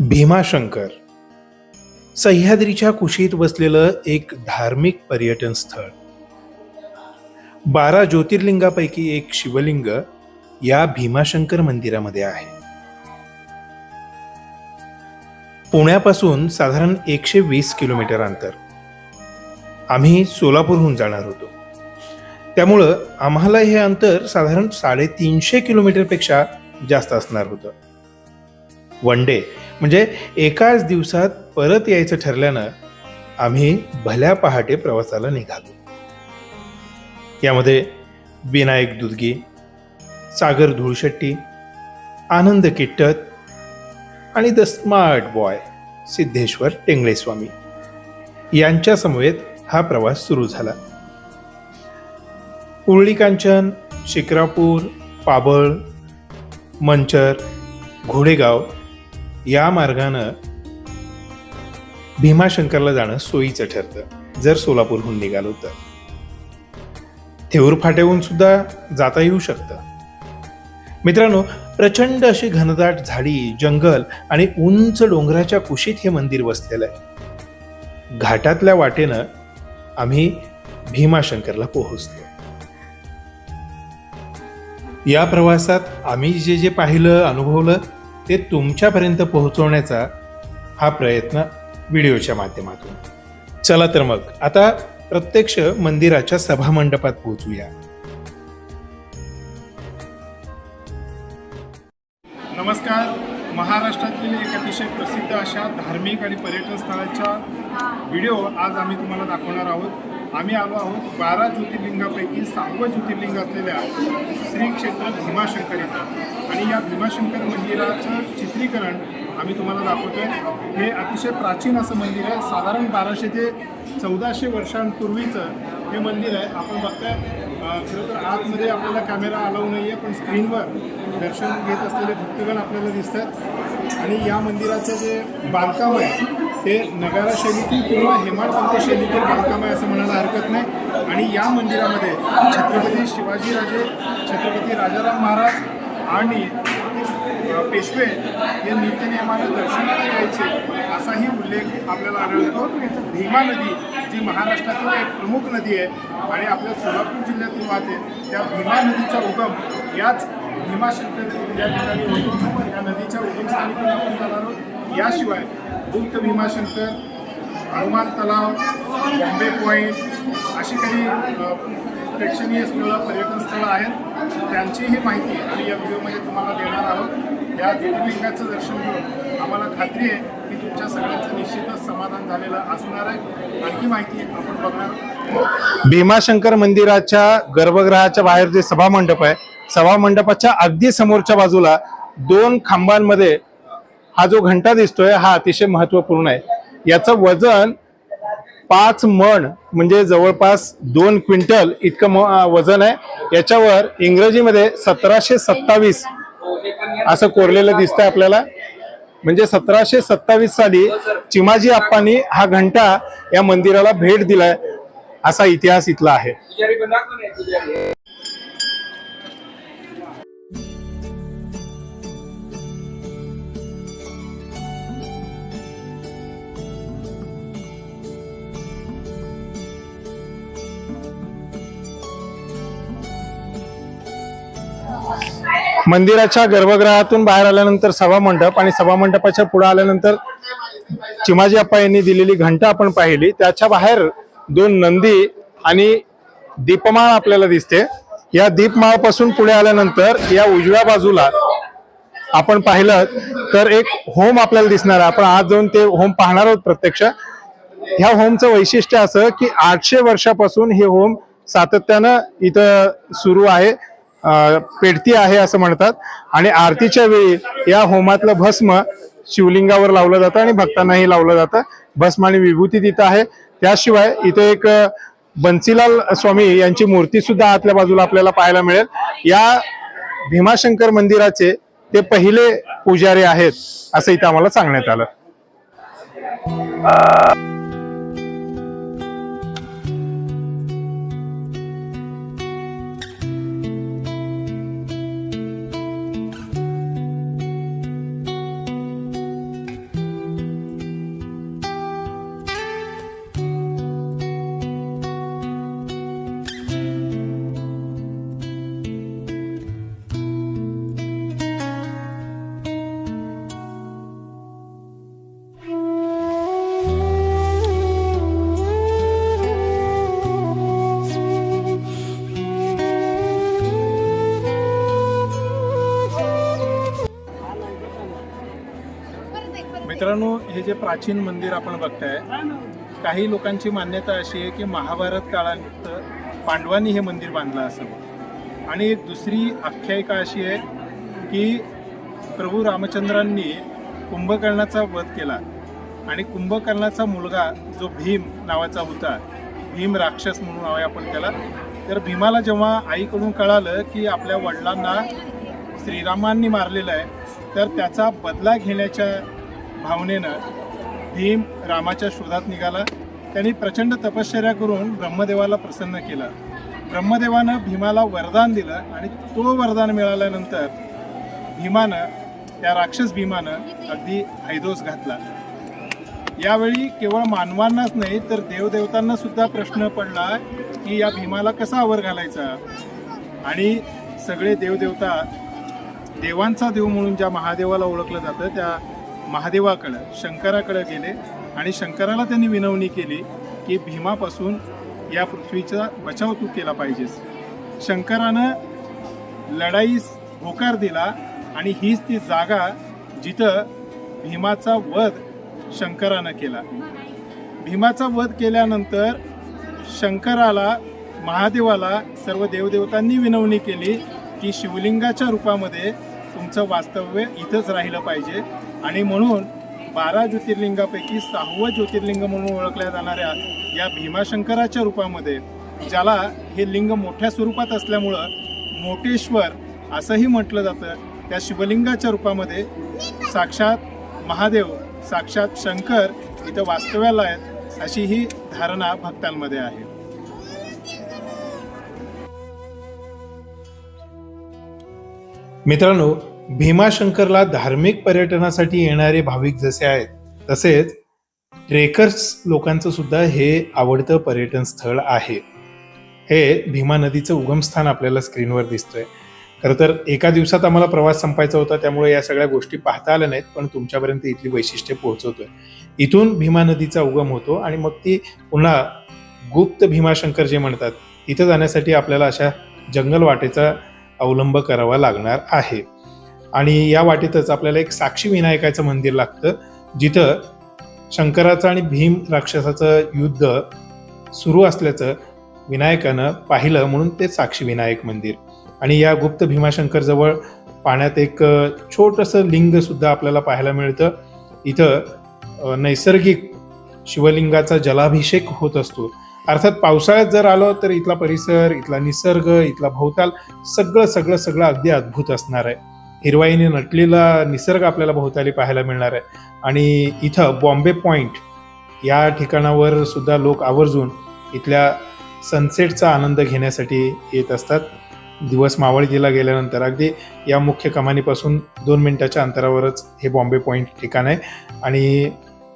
भीमाशंकर. सह्याद्रीच्या कुशीत बसलेलं एक धार्मिक पर्यटन स्थळ. बारा ज्योतिर्लिंगापैकी एक शिवलिंग या भीमाशंकर मंदिरामध्ये आहे. पुण्यापासून साधारण एकशे वीस किलोमीटर अंतर. आम्ही सोलापूरहून जाणार होतो. त्यामुळं आम्हाला हे अंतर साधारण साडेतीनशे किलोमीटरपेक्षा जास्त असणार होतं. वन डे म्हणजे एकाच दिवसात परत यायचं ठरल्यानं आम्ही भल्या पहाटे प्रवासाला निघालो. यामध्ये विनायक दुदगी सागर धुळशेट्टी आनंद किट्टत आणि the smart boy Siddheshwar Tengleswami यांच्या समवेत हा प्रवास सुरू झाला. उरळी कांचन शिक्रापूर पाबळ मंचर घोडेगाव या मार्गानं भीमाशंकरला जाणं सोयीचं ठरतं जर सोलापूरहून निघालो तर. थेऊर फाट्याहून सुद्धा जाता येऊ शकतं. मित्रांनो प्रचंड अशी घनदाट झाडी जंगल आणि उंच डोंगराच्या कुशीत हे मंदिर वसलेलं आहे. घाटातल्या वाटेनं आम्ही भीमाशंकरला पोहोचलो. या प्रवासात आम्ही जे जे पाहिलं अनुभवलं ते तुमच्यापर्यंत पोहोचवण्याचा हा प्रयत्न व्हिडिओच्या माध्यमातून. चला तर मग आता प्रत्यक्ष मंदिराच्या सभामंडपात पोहोचूया. नमस्कार. महाराष्ट्रातील एक अतिशय प्रसिद्ध अशा धार्मिक आणि पर्यटन स्थळाच्या व्हिडिओ आज आम्ही तुम्हाला दाखवणार आहोत. आम्ही आलो आहोत बारा ज्योतिर्लिंगापैकी सहावं ज्योतिर्लिंग असलेल्या श्री क्षेत्र भीमाशंकर इथं आणि या भीमाशंकर मंदिराचं चित्रीकरण आम्ही तुम्हाला दाखवतोय. हे अतिशय प्राचीन असं मंदिर आहे. साधारण बाराशे ते चौदाशे वर्षांपूर्वीचं हे मंदिर आहे. आपण बघताय खरं तर आतमध्ये आपल्याला कॅमेरा अलाव नाही आहे पण स्क्रीनवर दर्शन घेत असलेले भक्तगण आपल्याला दिसतात आणि या मंदिराचं जे बांधकाम आहे ते नगारा शैलीतील किंवा हेमाडपंत शैलीतील बांधकाम आहे असं म्हणायला हरकत नाही. आणि या मंदिरामध्ये छत्रपती शिवाजीराजे छत्रपती राजाराम महाराज आणि पेशवे हे नित्यनियमानं दर्शनाला यायचे असाही उल्लेख आपल्याला आढळतो. भीमा नदी जी महाराष्ट्रातील एक प्रमुख नदी आहे आणि आपल्या सोलापूर जिल्ह्यातून वाहते त्या भीमा नदीचा उगम याच भीमाशंकर म्हणजे या ठिकाणी होतो. या नदीच्या उगमस्थानी पण आपण जाणार आहोत. याशिवाय गुप्त भीमाशंकर हनुमान तलाव बॉम्बे पॉईंट अशी काही प्रेक्षणीय स्थळं पर्यटन स्थळं आहेत. त्यांचीही माहिती आम्ही या व्हिडिओमध्ये तुम्हाला देणार आहोत. या ज्योतिर्लिंगाचं दर्शन घेऊन आम्हाला खात्री आहे की तुमच्या सगळ्यांचं निश्चितच समाधान झालेलं असणार आहे. आणखी माहिती आपण बघणार भीमाशंकर मंदिराच्या गर्भगृहाच्या बाहेर जे सभामंडप आहे सभामंडपाच्या अगदी समोरच्या बाजूला दोन खांबांमध्ये हा जो घंटा दिसतोय हा अतिशय महत्त्वपूर्ण आहे. याचं वजन पाच मण म्हणजे जवळपास दोन क्विंटल इतकं म- वजन आहे. याच्यावर इंग्रजीमध्ये सतराशे सत्तावीस असं कोरलेलं दिसतंय आपल्याला. म्हणजे सतराशे सत्तावीस साली चिमाजी आप्पांनी हा घंटा या मंदिराला भेट दिलाय असा इतिहास इथला आहे. मंदिराच्या गर्भगृहातून बाहेर आल्यानंतर सभा मंडप आणि सभा मंडपाच्या पुढे आल्यानंतर चिमाजी अप्पा यांनी दिलेली घंटा आपण पाहिली. त्याच्या बाहेर दोन नंदी आणि दीपमाळ आपल्याला दिसते. या दीपमाळपासून पुढे आल्यानंतर या उजव्या बाजूला आपण पाहिलं तर एक होम आपल्याला दिसणार आहे. आपण आज जाऊन ते होम पाहणार आहोत प्रत्यक्ष. ह्या होमचं वैशिष्ट्य असं की आठशे वर्षापासून हे होम सातत्यानं इथं सुरू आहे. पेटती आहे असं म्हणतात. आणि आरतीच्या वेळी या होमातलं भस्म शिवलिंगावर लावलं जातं आणि भक्तांनाही लावलं जातं. भस्म आणि विभूती तिथं आहे. त्याशिवाय इथे एक बन्सीलाल स्वामी यांची मूर्ती सुद्धा आतल्या बाजूला आपल्याला पाहायला मिळेल. या भीमाशंकर मंदिराचे ते पहिले पुजारी आहेत असं इथं आम्हाला सांगण्यात आलं. मित्रांनो हे जे प्राचीन मंदिर आपण बघताय काही लोकांची मान्यता अशी आहे की महाभारत काळात पांडवांनी हे मंदिर बांधलं असावं. आणि एक दुसरी आख्यायिका अशी आहे की प्रभू रामचंद्रांनी कुंभकर्णाचा वध केला आणि कुंभकर्णाचा मुलगा जो भीम नावाचा होता भीम राक्षस म्हणून नाव आहे आपण त्याला तर भीमाला जेव्हा आईकडून कळालं की आपल्या वडिलांना श्रीरामांनी मारलेलं आहे तर त्याचा बदला घेण्याच्या भावनेनं भीम रामाच्या शोधात निघाला. त्यांनी प्रचंड तपश्चर्या करून ब्रह्मदेवाला प्रसन्न केलं. ब्रह्मदेवानं भीमाला वरदान दिलं आणि तो वरदान मिळाल्यानंतर भीमानं त्या राक्षस भीमानं अगदी हैदोस घातला. यावेळी केवळ मानवांनाच नाही तर देवदेवतांना सुद्धा प्रश्न पडला की या भीमाला कसा आवर घालायचा? आणि सगळे देवदेवता देवांचा देव म्हणून ज्या महादेवाला ओळखलं जातं त्या महादेवाकडं शंकराकडं गेले आणि शंकराला त्यांनी विनवणी केली की भीमापासून या पृथ्वीचा बचाव तू केला पाहिजेस. शंकरानं लढाईस होकार दिला आणि हीच ती जागा जिथं भीमाचा वध शंकरानं केला. भीमाचा वध केल्यानंतर शंकराला महादेवाला सर्व देवदेवतांनी विनवणी केली की शिवलिंगाच्या रूपामध्ये तुमचं वास्तव्य इथंच राहिलं पाहिजे. आणि म्हणून बारा ज्योतिर्लिंगापैकी सहावं ज्योतिर्लिंग म्हणून ओळखल्या जाणाऱ्या या भीमाशंकराच्या रूपामध्ये ज्याला हे लिंग मोठ्या स्वरूपात असल्यामुळं मोठेश्वर असंही म्हटलं जातं त्या शिवलिंगाच्या रूपामध्ये साक्षात महादेव साक्षात शंकर इथं वास्तव्याला आहेत अशी ही धारणा भक्तांमध्ये आहे. मित्रांनो भीमाशंकरला धार्मिक पर्यटनासाठी येणारे भाविक जसे आहेत तसेच ट्रेकर्स लोकांचं सुद्धा हे आवडतं पर्यटन स्थळ आहे. हे भीमा नदीचं उगमस्थान आपल्याला स्क्रीनवर दिसतंय. खरं तर एका दिवसात आम्हाला प्रवास संपायचा होता त्यामुळे या सगळ्या गोष्टी पाहता आल्या नाहीत पण तुमच्यापर्यंत इथली वैशिष्ट्ये पोहोचवतोय. इथून भीमा नदीचा उगम होतो आणि मग ती पुन्हा गुप्त भीमाशंकर जे म्हणतात तिथं जाण्यासाठी आपल्याला अशा जंगल वाटेचा अवलंब करावा लागणार आहे. आणि या वाटेतच आपल्याला एक साक्षी विनायकाचं मंदिर लागतं जिथं शंकराचं आणि भीम राक्षसाचं युद्ध सुरू असल्याचं विनायकानं पाहिलं म्हणून ते साक्षी विनायक मंदिर. आणि या गुप्त भीमाशंकर जवळ पाण्यात एक छोटंसं लिंग सुद्धा आपल्याला पाहायला मिळतं. इथं नैसर्गिक शिवलिंगाचा जलाभिषेक होत असतो. अर्थात पावसाळ्यात जर आलो तर इथला परिसर इथला निसर्ग इथला भोवताल सगळं सगळं सगळं अगदी अद्भुत असणार आहे. हिरवाईने नटलेला निसर्ग आपल्याला भोवताली पाहायला मिळणार आहे. आणि इथं बॉम्बे पॉईंट या ठिकाणावर सुद्धा लोक आवर्जून इथल्या सनसेटचा आनंद घेण्यासाठी येत असतात. दिवस मावळतीला गेल्यानंतर अगदी या मुख्य कमानीपासून दोन मिनिटाच्या अंतरावरच हे बॉम्बे पॉईंट ठिकाण आहे. आणि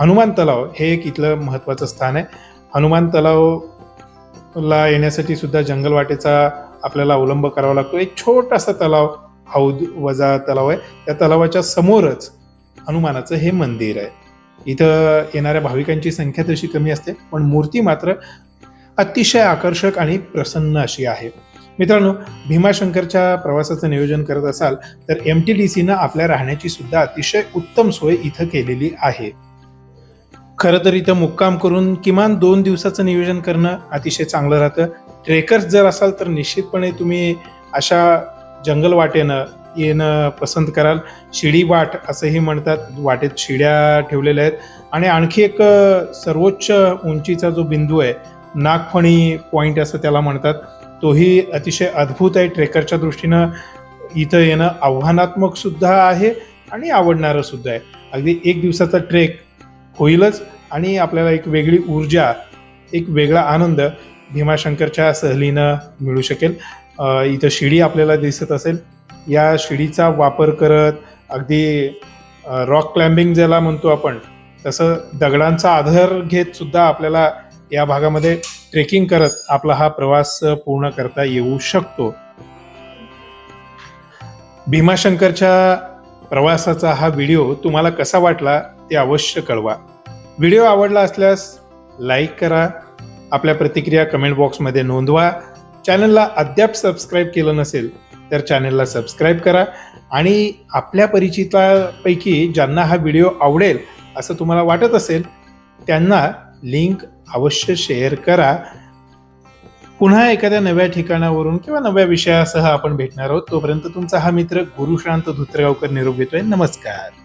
हनुमान तलाव हे एक इथलं महत्त्वाचं स्थान आहे. हनुमान तलावला येण्यासाठी सुद्धा जंगलवाटेचा आपल्याला अवलंब करावा लागतो. एक छोटासा तलाव हौद वजा तलाव आहे. त्या तलावाच्या समोरच हनुमानाचं हे मंदिर आहे. इथं येणाऱ्या भाविकांची संख्या तशी कमी असते पण मूर्ती मात्र अतिशय आकर्षक आणि प्रसन्न अशी आहे. मित्रांनो भीमाशंकरच्या प्रवासाचं नियोजन करत असाल तर एम टी डी सीनं आपल्या राहण्याची सुद्धा अतिशय उत्तम सोय इथं केलेली आहे. खरं तर इथं मुक्काम करून किमान दोन दिवसाचं नियोजन करणं अतिशय चांगलं राहतं. ट्रेकर्स जर असाल तर निश्चितपणे तुम्ही अशा जंगल वाटेनं येणं पसंत कराल. शिडी वाट असंही म्हणतात. वाटेत शिड्या ठेवलेल्या आहेत. आणि आणखी एक सर्वोच्च उंचीचा जो बिंदू आहे नागफणी पॉईंट असं त्याला म्हणतात. तोही अतिशय अद्भुत आहे. ट्रेकरच्या दृष्टीनं इथं येणं आव्हानात्मक सुद्धा आहे आणि आवडणारं सुद्धा आहे. अगदी एक दिवसाचा ट्रेक होईलच आणि आपल्याला एक वेगळी ऊर्जा एक वेगळा आनंद भीमाशंकरच्या सहलीनं मिळू शकेल. इथं शिडी आपल्याला दिसत असेल. या शिडीचा वापर करत अगदी रॉक क्लाइम्बिंग ज्याला म्हणतो आपण तसं दगडांचा आधार घेत सुद्धा आपल्याला या भागामध्ये ट्रेकिंग करत आपला हा प्रवास पूर्ण करता येऊ शकतो. भीमाशंकरच्या प्रवासाचा हा व्हिडिओ तुम्हाला कसा वाटला ते अवश्य कळवा. व्हिडिओ आवडला असल्यास लाईक करा. आपल्या प्रतिक्रिया कमेंट बॉक्समध्ये नोंदवा. चॅनलला अद्याप सबस्क्राईब केलं नसेल तर चॅनलला सबस्क्राईब करा आणि आपल्या परिचितापैकी ज्यांना हा व्हिडिओ आवडेल असं तुम्हाला वाटत असेल त्यांना लिंक अवश्य शेअर करा. पुन्हा एखाद्या नव्या ठिकाणावरून किंवा नव्या विषयासह आपण भेटणार आहोत. तोपर्यंत तुमचा हा मित्र गुरुशांत धुत्रगावकर निरोप घेतोय. नमस्कार.